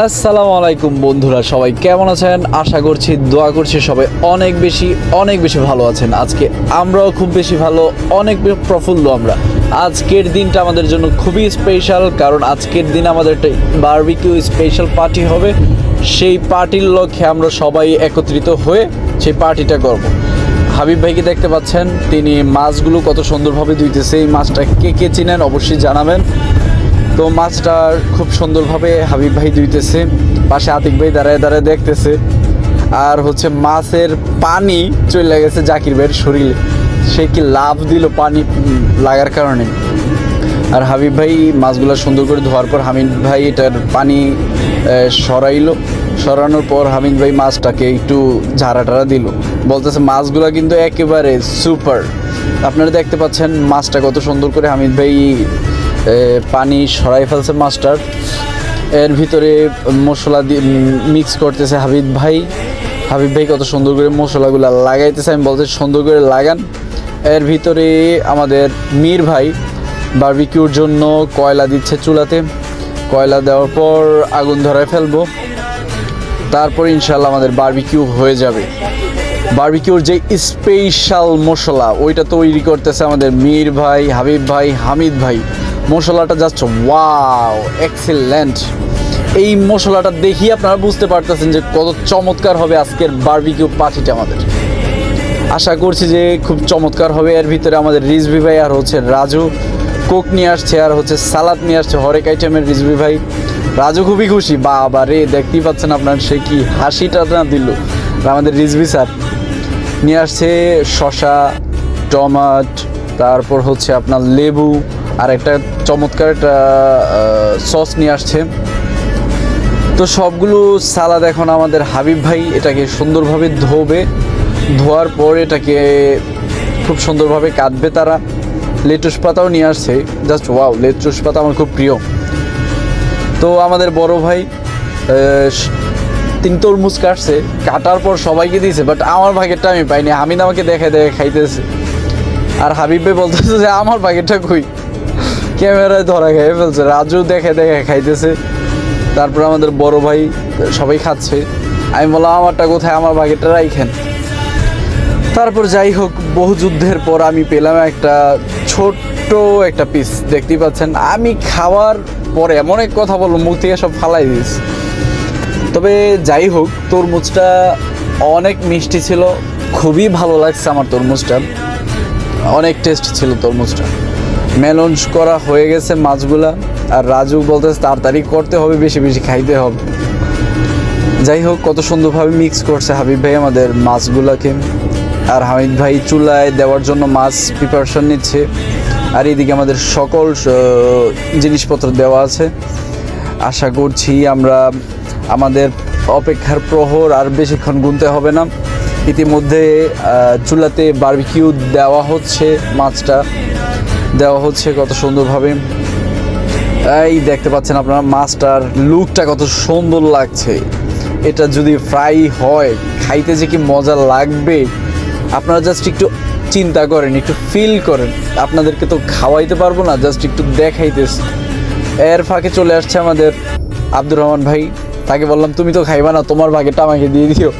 আসসালামু আলাইকুম বন্ধুরা, সবাই কেমন আছেন? আশা করছি, দোয়া করছি সবাই অনেক বেশি অনেক বেশি ভালো আছেন। আজকে আমরাও খুব বেশি ভালো, অনেক প্রফুল্ল আমরা। আজকের দিনটা আমাদের জন্য খুবই স্পেশাল কারণ আজকের দিন আমাদের একটা বারবিকিউ স্পেশাল পার্টি হবে। সেই পার্টির লক্ষ্যে আমরা সবাই একত্রিত হয়ে সেই পার্টিটা করব। হাবিব ভাইকে দেখতে পাচ্ছেন, তিনি মাছগুলো কত সুন্দরভাবে ধুইতেছে। এই মাছটা কে কে চিনেন অবশ্যই জানাবেন। তো মাছটা খুব সুন্দরভাবে হাবিব ভাই ধুইতেছে। পাশে আতিক ভাই দাঁড়ায় দাঁড়ায় দেখতেছে। আর হচ্ছে মাছের পানি চলে গেছে জাকির ভাইয়ের শরীরে। সে কি লাভ দিল পানি লাগার কারণে? আর হাবিব ভাই মাছগুলো সুন্দর করে ধোয়ার পর হামিদ ভাই এটার পানি সরাইলো। সরানোর পর হামিদ ভাই মাছটাকে একটু ঝাড়া টাড়া দিল। বলতেছে, মাছগুলো কিন্তু একেবারে সুপার। আপনারা দেখতে পাচ্ছেন মাছটা কত সুন্দর করে হামিদ ভাই পানি সরাই ফেলছে মাছটার এর ভিতরে মশলা দিয়ে মিক্স করতেছে হাবিব ভাই। হাবিব ভাই কত সুন্দর করে মশলাগুলো লাগাইতেছে, আমি বলতে সুন্দর করে লাগান। এর ভিতরে আমাদের মীর ভাই বারবিকিউর জন্য কয়লা দিচ্ছে চুলাতে। কয়লা দেওয়ার পর আগুন ধরায় ফেলব। তারপর ইনশাল্লাহ আমাদের বার্বিকিউ হয়ে যাবে। বারবিকিউর যে স্পেশাল মশলা, ওইটা তৈরি করতেছে আমাদের মীর ভাই, হাবিব ভাই, হামিদ ভাই। মশলাটা জাস্ট ওয়াও এক্সিলেন্ট এই মশলাটা দেখি আপনারা বুঝতে পারতেছেন যে কত চমৎকার হবে আজকের বার্বিকিউ পার্টিটা আমাদের। আশা করছি যে খুব চমৎকার হবে। এর ভিতরে আমাদের রিজভি ভাই আর হচ্ছে রাজু। কোক নিয়ে আসছে আর হচ্ছে সালাদ নিয়ে আসছে, হরেক আইটেমের রিজভি ভাই। রাজু খুবই খুশি। বাবা রে, দেখতেই পাচ্ছেন আপনার সে কি হাসিটা না দিল। আমাদের রিজভি স্যার নিয়ে আসছে শশা টমাট, তারপর হচ্ছে আপনার লেবু। আর একটা চমৎকার একটা সস নিয়ে আসছে। তো সবগুলো সালাদ এখন আমাদের হাবিব ভাই এটাকে সুন্দরভাবে ধোবে। ধোয়ার পর এটাকে খুব সুন্দরভাবে কাটবে তারা। লেটুস পাতাও নিয়ে আসছে। জাস্ট ওয়াও, লেটুস পাতা আমার খুব প্রিয়। তো আমাদের বড় ভাই তিন তরমুজ কাটছে। কাটার পর সবাইকে দিয়েছে বাট আমার ভাগেরটা আমি পাইনি। হামিদ আমাকে দেখে দেখে খাইতেছে। আর হাবিব ভাই বলতেছে যে, আমার ভাগেরটা কই? ক্যামেরায় ধরা খেয়ে ফেলছে। রাজু দেখে দেখে খাইতেছে। তারপর আমাদের বড় ভাই সবাই খাচ্ছে। আমি বললাম, আমারটা কোথায়? আমার ভাগেরটা রাইখেন। তারপর যাই হোক, বহু যুদ্ধের পর আমি পেলাম একটা ছোট্ট একটা পিস দেখতেই পাচ্ছেন, আমি খাওয়ার পরে এমন এক কথা বলব মুখ থেকে সব ফালাই দিস তবে যাই হোক, তরমুজটা অনেক মিষ্টি ছিল। খুবই ভালো লাগছে আমার তরমুজটা। অনেক টেস্ট ছিল তরমুজটা। মেলন করা হয়ে গেছে মাছগুলা। আর রাজু বলতেছে তাড়াতাড়ি করতে হবে, বেশি বেশি খাইতে হবে। যাই হোক, কত সুন্দরভাবে মিক্স করছে হাবিব ভাই আমাদের মাছগুলাকে। আর হামিদ ভাই চুলায় দেওয়ার জন্য মাছ প্রিপারেশন নিচ্ছে। আর এদিকে আমাদের সকল জিনিসপত্র দেওয়া আছে। আশা করছি আমরা আমাদের অপেক্ষার প্রহর আর বেশিক্ষণ গুনতে হবে না। ইতিমধ্যে চুলাতে বার্বিকিউ দেওয়া হচ্ছে মাছটা। দেওয়া হচ্ছে কত সুন্দরভাবে। এই দেখতে পাচ্ছেন আপনারা মাছটার লুকটা কত সুন্দর লাগছে। এটা যদি ফ্রাই হয়, খাইতে যে কি মজা লাগবে, আপনারা জাস্ট একটু চিন্তা করেন, একটু ফিল করেন। আপনাদেরকে তো খাওয়াইতে পারব না জাস্ট একটু দেখাইতেছি। এর ফাঁকে চলে আসছে আমাদের আব্দুর রহমান ভাই। তাকে বললাম, তুমি তো খাইবা না, তোমার ভাগেরটা আমাকে দিয়ে দিও।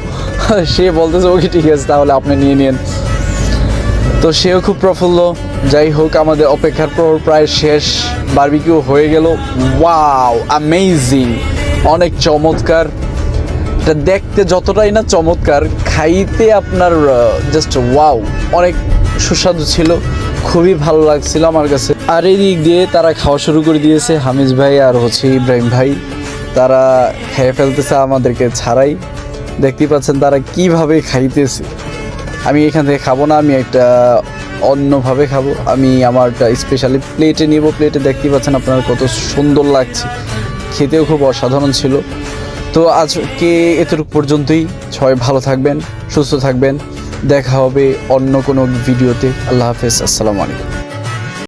সে বলতেছে, ওকে, ঠিক আছে, তাহলে আপনি নিয়ে নিন তো সেও খুব প্রফুল্ল। যাই হোক, আমাদের অপেক্ষার প্রহর প্রায় শেষ। বারবিকিউ হয়ে গেল। ওয়াও অ্যামেজিং অনেক চমৎকার। এটা দেখতে যতটাই না চমৎকার, খাইতে আপনার জাস্ট ওয়াও অনেক সুস্বাদু ছিল। খুবই ভালো লাগছিল আমার কাছে। আর এই দিক দিয়ে তারা খাওয়া শুরু করে দিয়েছে হামিজ ভাই আর হচ্ছে ইব্রাহিম ভাই। তারা খেয়ে ফেলতেছে আমাদেরকে ছাড়াই। দেখতেই পাচ্ছেন তারা কীভাবে খাইতেছে। আমি এখান থেকে খাব না, আমি একটা অন্যভাবে খাব। আমি আমারটা স্পেশালি প্লেটে নিব। প্লেটে দেখতেই পাচ্ছেন আপনার কত সুন্দর লাগছে। খেতেও খুব অসাধারণ ছিল। তো আজকে এতটুকু পর্যন্তই। সবাই ভালো থাকবেন, সুস্থ থাকবেন। দেখা হবে অন্য কোনো ভিডিওতে। আল্লাহ হাফেজ। আসসালামু আলাইকুম।